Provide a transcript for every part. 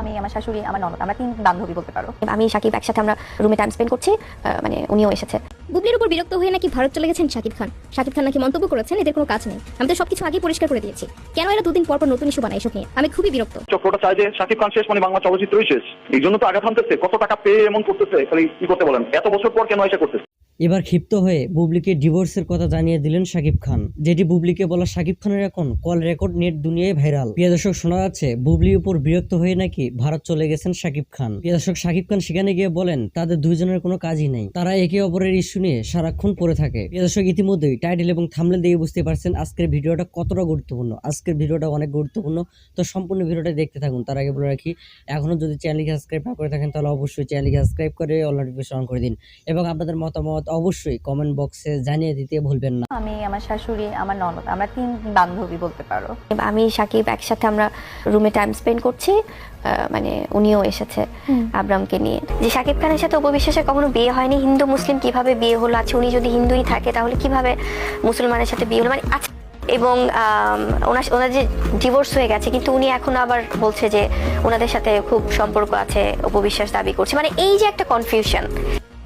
আমি আমার শাশুড়ি আমার ননদ আমরা তিন বান্ধবী বলতে পারো। আমি সাকিব একসাথে আমরা রুমে টাইম স্পেন্ড করছি মানে উনিও এসেছে। বুবলির উপর বিরক্ত হয়ে নাকি ভারত চলে গেছেন শাকিব খান? শাকিব খান নাকি মন্তব্য করেছেন এদের কোনো কাজ নেই। আমি তো সবকিছু আগেই পরিষ্কার করে দিয়েছি। কেন এরা দুদিন পর পর নতুন ইস্যু বানায় এসব নিয়ে? আমি খুবই বিরক্ত। চক্রটা চায় যে শাকিব খান শেষ মানে বাংলা চলচ্চিত্রই শেষ। এই জন্য তো আঘাত হানতেছে কত টাকা পেয়ে এমন করতেছে খালি কি করতে বলেন? এত বছর পর কেন এসে করতেছে? এবার ক্ষিপ্ত হয়ে বুবলিকে ডিভোর্সের কথা জানিয়ে দিলেন শাকিব খান। যেটি বুবলিকে বলা শাকিব খানের এখন কল রেকর্ড নেট দুনিয়ায় ভাইরাল। প্রিয় দর্শক, শোনা যাচ্ছে, বুবলির উপর বিরক্ত হয়ে নাকি ভারত চলে গেছেন শাকিব খান। প্রিয় দর্শক, শাকিব খান সেখানে গিয়ে বলেন, তাদের দুইজনের কোনো কাজই নেই। তারা একে অপরের ইস্যু নিয়ে সারাক্ষণ পড়ে থাকে। প্রিয় দর্শক, ইতিমধ্যেই টাইটেল এবং থামলে দিয়ে বুঝতে পারছেন আজকের ভিডিওটা কতটা গুরুত্বপূর্ণ। আজকের ভিডিওটা অনেক গুরুত্বপূর্ণ। তো সম্পূর্ণ ভিডিওটা দেখতে থাকুন। তার আগে বলে রাখি এখনও যদি চ্যানেলকে সাবস্ক্রাইব না করে থাকেন, তাহলে অবশ্যই চ্যানেলকে সাবস্ক্রাইব করে অল নোটিফিকেশন অন করে দিন। এবং আপনাদের মতামত অবশ্যই কমেন্ট বক্সে জানিয়ে দিতে ভুলবেন না। আমি আমার শাশুড়ি আমার ননদ আমরা তিন বান্ধবী বলতে পারো। আমি সাকিব একসাথে আমরা রুমে টাইম স্পেন্ড করছি আহ, মানে উনিও এসেছে আব্রামকে নিয়ে। যে সাকিব খানের সাথে উপবিশ্বাসের কখনো বিয়ে হয়নি হিন্দু মুসলিম কীভাবে বিয়ে হলো? আছে উনি যদি হিন্দুই থাকে তাহলে কীভাবে মুসলমানের সাথে বিয়ে হলো? মানে আচ্ছা এবং ওনার ওনার যে ডিভোর্স হয়ে গেছে কিন্তু উনি এখন আবার বলছে যে ওনাদের সাথে খুব সম্পর্ক আছে উপবিশ্বাস দাবি করছে। মানে এই যে একটা কনফিউশন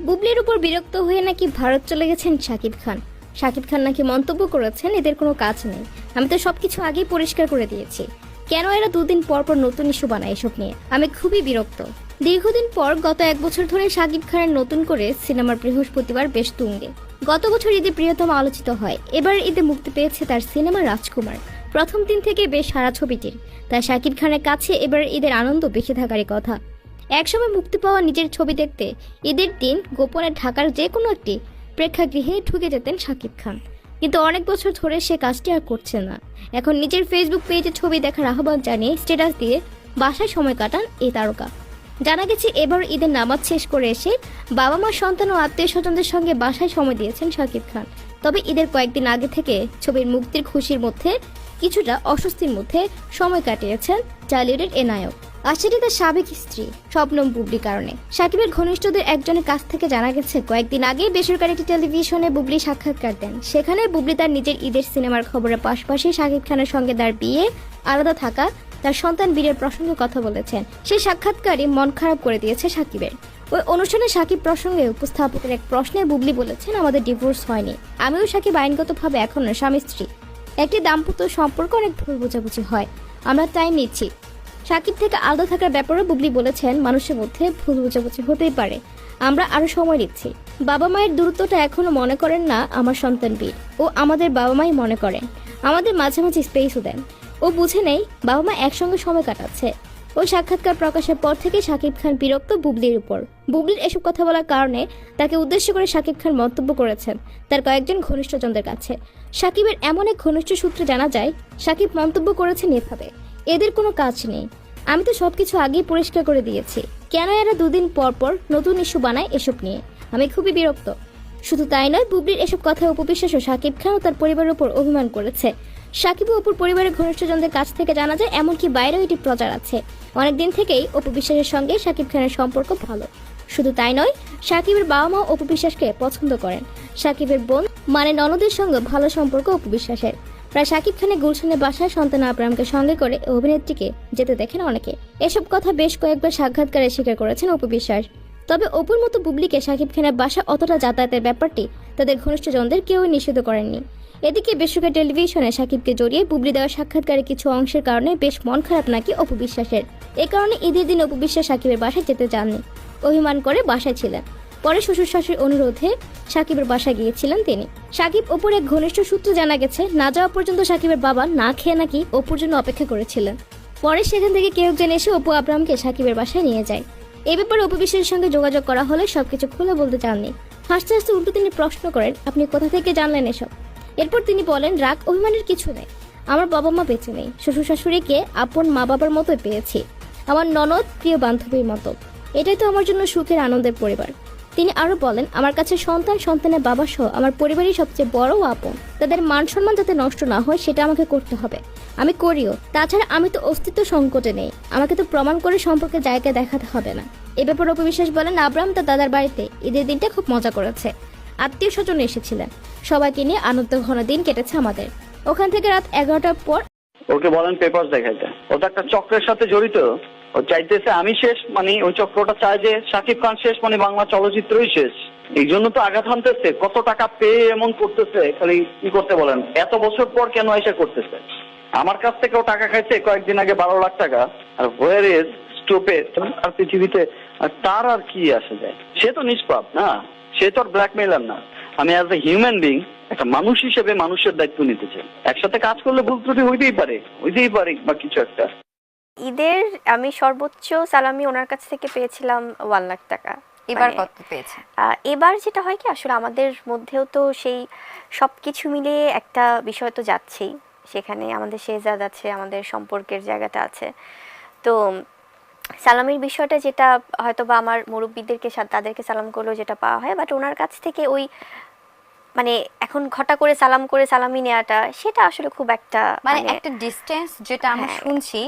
বুবলির উপর বিরক্ত হয়ে নাকি ভারত চলে গেছেন শাকিব খান। শাকিব খান নাকি মন্তব্য করেছেন, এদের কোনো কাজ নেই। আমি তো সবকিছু আগেই পরিষ্কার করে দিয়েছি। কেন এরা দুদিন পর পর নতুন ইস্যু বানায় এসব নিয়ে? আমি খুবই বিরক্ত। দীর্ঘদিন পর গত এক বছর ধরে শাকিব খানের নতুন করে সিনেমার বৃহস্পতিবার বেশ তুঙ্গে। গত বছর ঈদে প্রিয়তম আলোচিত হয়। এবার ঈদে মুক্তি পেয়েছে তার সিনেমা রাজকুমার। প্রথম দিন থেকে বেশ সারা ছবিটির। তাই শাকিব খানের কাছে এবার ঈদের আনন্দ বেশি থাকারই কথা। একসময় মুক্তি পাওয়া নিজের ছবি দেখতে ঈদের দিন গোপনে ঢাকার যে কোনো একটি প্রেক্ষাগৃহে ঢুকে যেতেন শাকিব খান। কিন্তু অনেক বছর ধরে সে কাজটি আর করছে না। এখন নিজের ফেসবুক পেজে ছবি দেখার আহ্বান জানিয়ে স্ট্যাটাস দিয়ে বাসায় সময় কাটান এই তারকা। জানা গেছে এবার ঈদের নামাজ শেষ করে এসে বাবা মা সন্তান ও আত্মীয় স্বজনদের সঙ্গে বাসায় সময় দিয়েছেন শাকিব খান। তবে ঈদের কয়েকদিন আগে থেকে ছবির মুক্তির খুশির মধ্যে কিছুটা অস্বস্তির মধ্যে সময় কাটিয়েছেন চালিউডের এ নায়ক। আর তার সাবেক স্ত্রী, স্বপ্নম বুবলি কারণে। সাকিবের ঘনিষ্ঠদের একজনের কাছ থেকে জানা গেছে, কয়েকদিন আগে বেসরকারি একটি টেলিভিশনে বুবলি সাক্ষাৎকার দেন। সেখানে বুবলি তার নিজের ঈদের সিনেমার খবরের পাশাপাশি শাকিব খানের সঙ্গে তার বিয়ে, আলাদা থাকা, তার সন্তান বীরের প্রসঙ্গে কথা বলেছেন। সেই সাক্ষাৎকারই মন খারাপ করে দিয়েছে সাকিবের। ওই অনুষ্ঠানে সাকিব প্রসঙ্গে উপস্থাপকের এক প্রশ্নে বুবলি বলেছেন, আমাদের ডিভোর্স হয়নি। আমিও সাকিব আইনগতভাবে এখনও স্বামী স্ত্রী। একটি দাম্পত্য সম্পর্ক অনেক ভুল বোঝাবুঝি হয়। আমরা টাইম নিচ্ছি। সাকিব থেকে আলাদা থাকার ব্যাপারেও বুবলি বলেছেন, মানুষের মধ্যে ভুল বোঝাবুঝি হতেই পারে। আমরা আরও সময় নিচ্ছি। বাবা মায়ের দূরত্বটা এখনও মনে করেন না আমার সন্তান বীর। ও আমাদের বাবা মাই মনে করেন। আমাদের মাঝে মাঝে স্পেসও দেন। ও বুঝে নেই বাবা মা একসঙ্গে সময় কাটাচ্ছে। ওই সাক্ষাৎকার প্রকাশের পর থেকে শাকিব খান বিরক্ত বুবলির উপর। বুবলির এসব কথা বলার কারণে তাকে উদ্দেশ্য করে শাকিব খান মন্তব্য করেছেন তার কয়েকজন ঘনিষ্ঠজনদের কাছে। সাকিবের এমন এক ঘনিষ্ঠ সূত্রে জানা যায়, সাকিব মন্তব্য করেছেন এভাবে। এদের কোনো কাজ নেই। আমি তো সবকিছু আগেই পরিষ্কার করে দিয়েছি। কেন এরা দুদিন পর পর নতুন ইস্যু বানায় এসব নিয়ে? আমি খুবই বিরক্ত। শুধু তাই নয়, বুবলির এসব কথা উপবিশ্বাস ও শাকিব খান তার পরিবারের উপর অভিমান করেছে। সাকিব অপুর পরিবারের ঘনিষ্ঠজনদের কাছ থেকে জানা যায়, এমনকি বাইরেও এটি প্রচার আছে। অনেকদিন থেকেই অপু বিশ্বাসের সঙ্গে শাকিব খানের সম্পর্ক ভালো। শুধু তাই নয়, সাকিবের বাবা মা অপু বিশ্বাসকে পছন্দ করেন। সাকিবের বোন মানে ননদের সঙ্গে ভালো সম্পর্ক অপু বিশ্বাসের প্রায় শাকিব খানের গুলশানের বাসায় সন্তান আব্রামকে সঙ্গে করে অভিনেত্রীকে যেতে দেখেন অনেকে। এসব কথা বেশ কয়েকবার সাক্ষাৎকারে স্বীকার করেছেন অপু বিশ্বাস। তবে অপুর মতো বুবলিকে শাকিব খানের বাসা অতটা যাতায়াতের ব্যাপারটি তাদের ঘনিষ্ঠজনদের কেউই নিষিদ্ধ করেননি। এদিকে বেসরকারি টেলিভিশনে সাকিবকে জড়িয়ে বুবলি দেওয়া সাক্ষাৎকারে কিছু অংশের কারণে বেশ মন খারাপ নাকি অপু বিশ্বাসের। এ কারণে ঈদের দিন অপু বিশ্বাস সাকিবের বাসায় যেতে চাননি। অভিমান করে বাসায় ছিলেন। পরে শ্বশুর শাশুড়ির অনুরোধে সাকিবের বাসায় গিয়েছিলেন তিনি। সাকিব অপুর এক ঘনিষ্ঠ সূত্র জানা গেছে, না যাওয়া পর্যন্ত সাকিবের বাবা না খেয়ে নাকি অপুর জন্য অপেক্ষা করেছিলেন। পরে সেখান থেকে কেউ একজন এসে অপু আব্রামকে সাকিবের বাসায় নিয়ে যায়। এ ব্যাপারে অপু বিশ্বাসের সঙ্গে যোগাযোগ করা হলে সবকিছু খুলে বলতে চাননি। হাসতে হাসতে উল্টো তিনি প্রশ্ন করেন, আপনি কোথা থেকে জানলেন এসব? এরপর তিনি বলেন, রাগ, অভিমানের কিছু নেই। আমার বাবা মা বেঁচে নেই। শ্বশুর শাশুড়িকে আপন মা বাবার মতোই পেয়েছি। আমার ননদ প্রিয় বান্ধবীর মতো। এটাই তো আমার জন্য সুখের, আনন্দের পরিবার। তিনি আরও বলেন, আমার কাছে সন্তান, সন্তানের বাবা সহ আমার পরিবারই সবচেয়ে বড় আপন। তাদের মান সম্মান যাতে নষ্ট না হয়, সেটা আমাকে করতে হবে। আমি করিও, তাছাড়া আমি তো অস্তিত্ব সংকটে নেই। আমাকে তো প্রমাণ করে সম্পর্কে জায়গা দেখাতে হবে না। এ ব্যাপারে অপবিশ্বাস বলেন আব্রাম তার দাদার বাড়িতে ঈদের দিনটা খুব মজা করেছে। আত্মীয় স্বজন এসেছিলেন। সবাইকে নিয়ে আনন্দ ঘন দিন কেটেছে আমাদের। ওখান থেকে রাত এগারোটার পর ওকে বলেন পেপার দেখাইতে। ও তো একটা চক্রের সাথে জড়িত? চাইতেছে আমি শেষ মানে ওই চক্রটা চায় যে শাকিব খান শেষ মানে বাংলা চলচ্চিত্রই শেষ। এই জন্য তো আঘাত হানতেছে, কত টাকা পেয়ে এমন করতেছে, খালি কি করতে বলেন? এত বছর পর কেন এসে করতেছে? আমার কাছ থেকেও টাকা খাইছে, কয়েকদিন আগে বারো লাখ টাকা। আর হোয়ার ইজ স্টোপে আর পৃথিবীতে তার আর কি আসে যায়? সে তো নিষ্পাপ, না? সে তো আর ব্ল্যাকমেলার না। আমি অ্যাজ এ হিউম্যান বিং একটা মানুষ হিসেবে মানুষের দায়িত্ব নিতে চাই। একসাথে কাজ করলে ভুল ত্রুটি হইতেই পারে হইতেই পারে বা কিছু একটা। ঈদের আমি সর্বোচ্চ সালামি ওনার কাছ থেকে পেয়েছিলাম ওয়ান লাখ টাকা। এবার মানে, কত পেয়েছে এবার যেটা হয় কি আসলে আমাদের মধ্যেও তো সেই সব কিছু মিলিয়ে একটা বিষয় তো যাচ্ছেই। সেখানে আমাদের শেহজাদ আছে আমাদের সম্পর্কের জায়গাটা আছে। তো সালামের বিষয়টা যেটা হয়তো বা আমার মুরব্বীদেরকে তাদেরকে সালাম করলেও যেটা পাওয়া হয় বাট ওনার কাছ থেকে ওই মানে এখন ঘটা করে সালাম করে সালামি নেওয়াটা সেটা আসলে খুব একটা মানে মানে একটা ডিস্টেন্স যেটা আমরা হ্যাঁ। শুনছি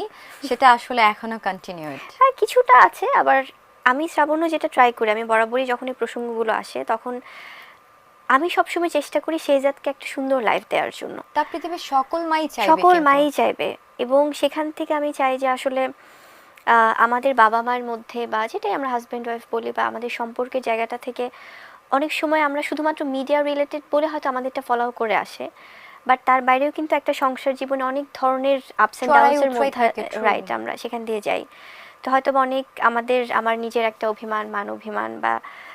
সেটা আসলে এখনও কন্টিনিউড হ্যাঁ কিছুটা আছে আবার আমি শ্রাবণও যেটা ট্রাই করি আমি বরাবরই যখন এই প্রসঙ্গগুলো আসে তখন আমি সবসময় চেষ্টা করি সেই জাতকে একটা সুন্দর লাইফ দেওয়ার জন্য। তা পৃথিবীর সকল মাই চাইবে সকল মাই চাইবে। এবং সেখান থেকে আমি চাই যে আসলে আহ, আমাদের বাবা মার মধ্যে বা যেটাই আমরা হাজব্যান্ড ওয়াইফ বলি বা আমাদের সম্পর্কের জায়গাটা থেকে অনেক সময় আমরা শুধুমাত্র মিডিয়া রিলেটেড বলে হয়তো আমাদেরটা ফলো করে আসে বাট তার বাইরেও কিন্তু একটা সংসার জীবনে অনেক ধরনের আপস চড়াই ডাউনসের মধ্যে রাইট আমরা সেখান দিয়ে যাই। তো হয়তো অনেক আমাদের আমার নিজের একটা অভিমান মান অভিমান বা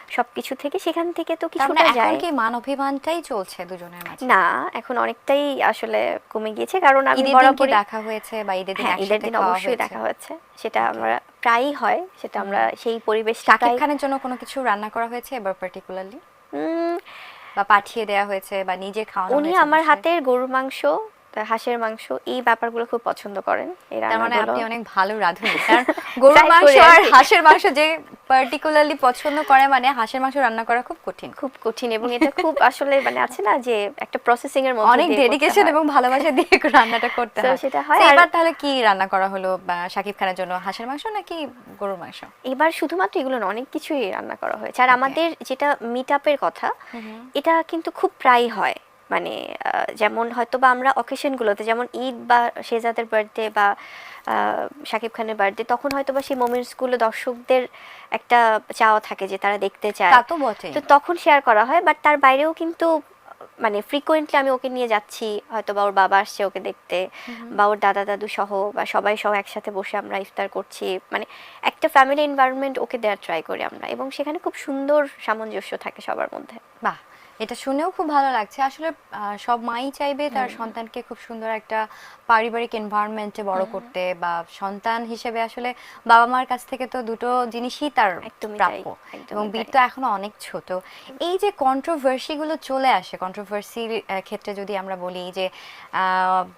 সবকিছু থেকে সেখান থেকে তো মানে কিছুটা এখন কি মান অভিমানটাই চলছে দুজনের মাঝে? না এখন অনেকটাই আসলে কমে গিয়েছে কারণ আমি ঈদের দিন কি বরাবরই দেখা হয়েছে বা ঈদের দিন হ্যাঁ ঈদের দিন অবশ্যই হয়েছে? দেখা হচ্ছে সেটা আমরা প্রায়ই হয় সেটা আমরা সেই পরিবেশ শাকিব খানের জন্য কোনো কিছু রান্না করা হয়েছে এবার পার্টিকুলারলি বা পাঠিয়ে দেয়া হয়েছে বা নিজে খাওয়ানো উনি আমার হাতের গরুর মাংস হাঁসের মাংস এই ব্যাপারগুলো খুব পছন্দ করেন তার মানে আপনি অনেক ভালো রাঁধুনি। কারণ গরুর মাংস আর হাঁসের মাংস যে পার্টিকুলারলি পছন্দ করে মানে হাঁসের মাংস রান্না করা খুব কঠিন। খুব কঠিন এবং এটা খুব আসলে মানে আছে না যে একটা প্রসেসিং এর মধ্যে অনেক ডেডিকেশন এবং ভালোবাসা দিয়ে রান্নাটা করতে হয়। সেটা হয় এবার তাহলে কি রান্না করা হলো খানের জন্য হাঁসের মাংস নাকি গরুর মাংস? এবার শুধুমাত্র এগুলো না অনেক কিছুই রান্না করা হয়েছে। আর আমাদের যেটা মিট আপের কথা এটা কিন্তু খুব প্রায় হয়। মানে যেমন হয়তো বা আমরা অকেশনগুলোতে যেমন ঈদ বা শেজাদের বার্থডে বা শাকিব খানের বার্থডে তখন হয়তো বা সেই মোমেন্টসগুলো দর্শকদের একটা চাওয়া থাকে যে তারা দেখতে চায়। তো বটে তো তখন শেয়ার করা হয় বাট তার বাইরেও কিন্তু মানে ফ্রিকোয়েন্টলি আমি ওকে নিয়ে যাচ্ছি হয়তো বা ওর বাবা আসছে ওকে দেখতে বা ওর দাদা দাদু সহ বা সবাই সহ একসাথে বসে আমরা ইফতার করছি মানে একটা ফ্যামিলি এনভায়রনমেন্ট ওকে দেওয়ার ট্রাই করি আমরা এবং সেখানে খুব সুন্দর সামঞ্জস্য থাকে সবার মধ্যে। বাহ! এটা শুনেও খুব ভালো লাগছে। আসলে সব মাই চাইবে তার সন্তানকে খুব সুন্দর একটা পারিবারিক এনভায়রনমেন্টে বড় করতে বা সন্তান হিসেবে আসলে বাবা মার কাছ থেকে তো দুটো জিনিসই তার প্রাপ্য এবং বীর তো এখনও অনেক ছোট। এই যে কন্ট্রোভার্সি গুলো চলে আসে কন্ট্রোভার্সির ক্ষেত্রে যদি আমরা বলি যে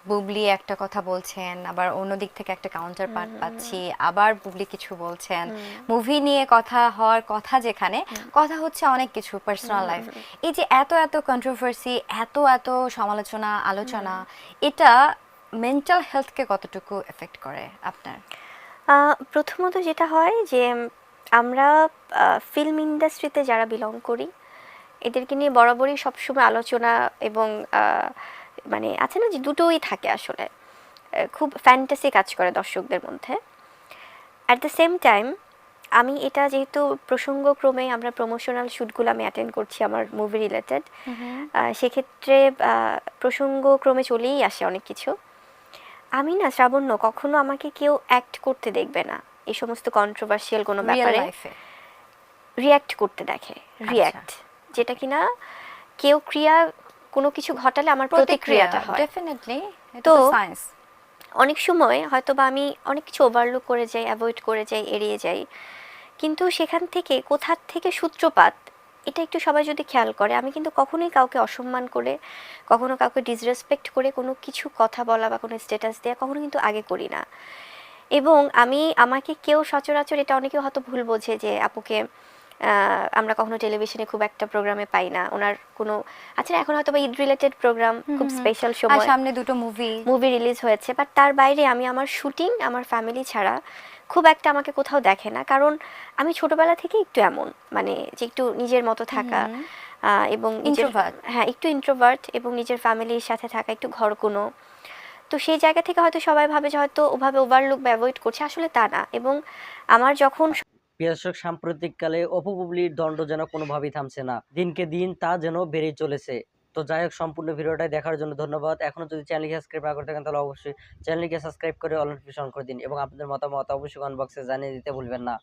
বুবলি একটা কথা বলছেন আবার অন্য দিক থেকে একটা কাউন্টার পার্ট পাচ্ছি আবার বুবলি কিছু বলছেন। মুভি নিয়ে কথা হওয়ার কথা যেখানে কথা হচ্ছে অনেক কিছু পার্সোনাল লাইফ এই যে এত এত কন্ট্রোভার্সি এত এত সমালোচনা আলোচনা এটা মেন্টাল হেলথকে কতটুকু এফেক্ট করে আপনার? প্রথমত যেটা হয় যে আমরা ফিল্ম ইন্ডাস্ট্রিতে যারা বিলং করি এদেরকে নিয়ে বরাবরই সবসময় আলোচনা এবং মানে আছে না যে দুটোই থাকে আসলে। খুব ফ্যান্টাসি কাজ করে দর্শকদের মধ্যে। অ্যাট দ্য সেম টাইম আমি এটা যেহেতু প্রসঙ্গক্রমে আমরা প্রমোশনাল শ্যুটগুলো আমি অ্যাটেন্ড করছি আমার মুভি রিলেটেড সেক্ষেত্রে প্রসঙ্গক্রমে চলেই আসে অনেক কিছু। আমি না শ্রাবণ্য কখনো আমাকে কেউ অ্যাক্ট করতে দেখবে না। এই সমস্ত কন্ট্রোভার্সিয়াল কোনো ব্যাপারে রিয়্যাক্ট করতে দেখে রিয়্যাক্ট যেটা কিনা কেউ ক্রিয়া কোনো কিছু ঘটালে আমার প্রতিক্রিয়াটা হয়। ডেফিনেটলি তো তো- সায়েন্স অনেক সময় হয়তো বা আমি অনেক কিছু ওভারলুক করে যাই অ্যাভয়েড করে যাই এড়িয়ে যাই। কিন্তু সেখান থেকে কোথার থেকে সূত্রপাত এটা একটু সবাই যদি খেয়াল করে আমি কিন্তু কখনোই কাউকে অসম্মান করে কখনো কাউকে ডিসরেসপেক্ট করে কোনো কিছু কথা বলা বা কোনো স্ট্যাটাস দেওয়া কখনো কিন্তু আগে করি না। এবং আমি আমাকে কেউ সচরাচর এটা অনেকে হয়তো ভুল বোঝে যে আপুকে আমরা কখনো টেলিভিশনে খুব একটা প্রোগ্রামে পাই না। ওনার কোনো আচ্ছা এখন হয়তো বা ঈদ রিলেটেড প্রোগ্রাম খুব স্পেশাল সময়। সামনে দুটো মুভি মুভি রিলিজ হয়েছে বাট তার বাইরে আমি আমার শুটিং আমার ফ্যামিলি ছাড়া খুব একটা আমাকে কোথাও দেখে না। কারণ আমি ছোটবেলা থেকে একটু এমন মানে যে একটু নিজের মতো থাকা এবং হ্যাঁ একটু ইন্ট্রোভার্ট এবং নিজের ফ্যামিলির সাথে থাকা একটু ঘর কোনো তো সেই জায়গা থেকে হয়তো সবাই ভাবে যে হয়তো ওভাবে ওভারলুক বা অ্যাভয়েড করছে আসলে তা না। এবং আমার যখন প্রিয় দর্শক সাম্প্রতিককালে অপু বুবলির দণ্ড যেন কোনোভাবেই থামছে না। দিনকে দিন তা যেন বেড়েই চলেছে। তো যাই হোক সম্পূর্ণ ভিডিওটাই দেখার জন্য ধন্যবাদ। এখনও যদি চ্যানেলকে সাবস্ক্রাইব না করে থাকেন, তাহলে অবশ্যই চ্যানেলকে সাবস্ক্রাইব করে অল নোটিফিকেশন করে দিন এবং আপনাদের মতামত অবশ্যই কমেন্ট বক্সে জানিয়ে দিতে ভুলবেন না।